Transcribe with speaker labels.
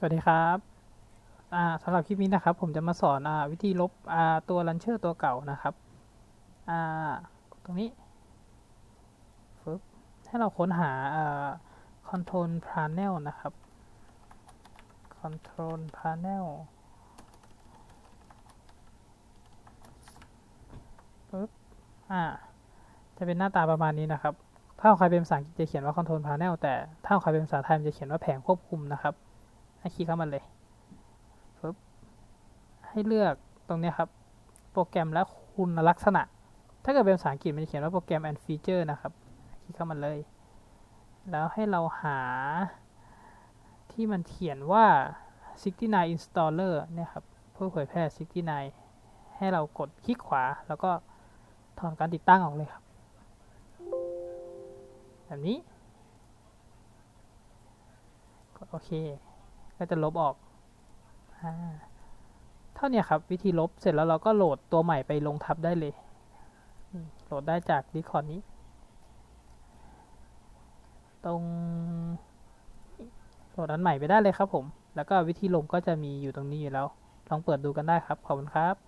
Speaker 1: สวัสดีครับสำหรับคลิปนี้นะครับ ผมจะมาสอนอวิธีลบตัวลันเชอร์ตัวเก่านะครับตรงนี้ฟึบให้เราค้นหาอ่า control panel นะครับ control panel ปึ๊บอ่า จะเป็นหน้าตาประมาณนี้นะครับ ถ้าเอาใครเป็นภาษาอังกฤษจะเขียนว่า control panel แต่ถ้าเอาใครเป็นภาษาไทยมันจะเขียนว่าแผงควบคุมนะครับ ให้คลิกเข้ามาเลยปึ๊บให้เลือกตรงนี้ครับ โปรแกรมและคุณลักษณะ ถ้าเกิดเป็นภาษาอังกฤษมันจะเขียนว่าโปรแกรม and feature นะครับ คลิกเข้ามาเลย แล้วให้เราหาที่มันเขียนว่า 69 installer เนี่ยครับเพื่อเผยแพร่ 69 ให้เรากดคลิกขวา แล้วก็ถอนการติดตั้งออกเลยครับ แบบนี้ กดโอเค ก็จะลบออกเท่านี้ครับ วิธีลบเสร็จแล้วเราก็โหลดตัวใหม่ไปลงทับได้เลย โหลดได้จากดิคอนนี้ ตรงโหลดอันใหม่ไปได้เลยครับผม แล้วก็วิธีลงก็จะมีอยู่ตรงนี้อยู่แล้ว ลองเปิดดูกันได้ครับ ขอบคุณครับ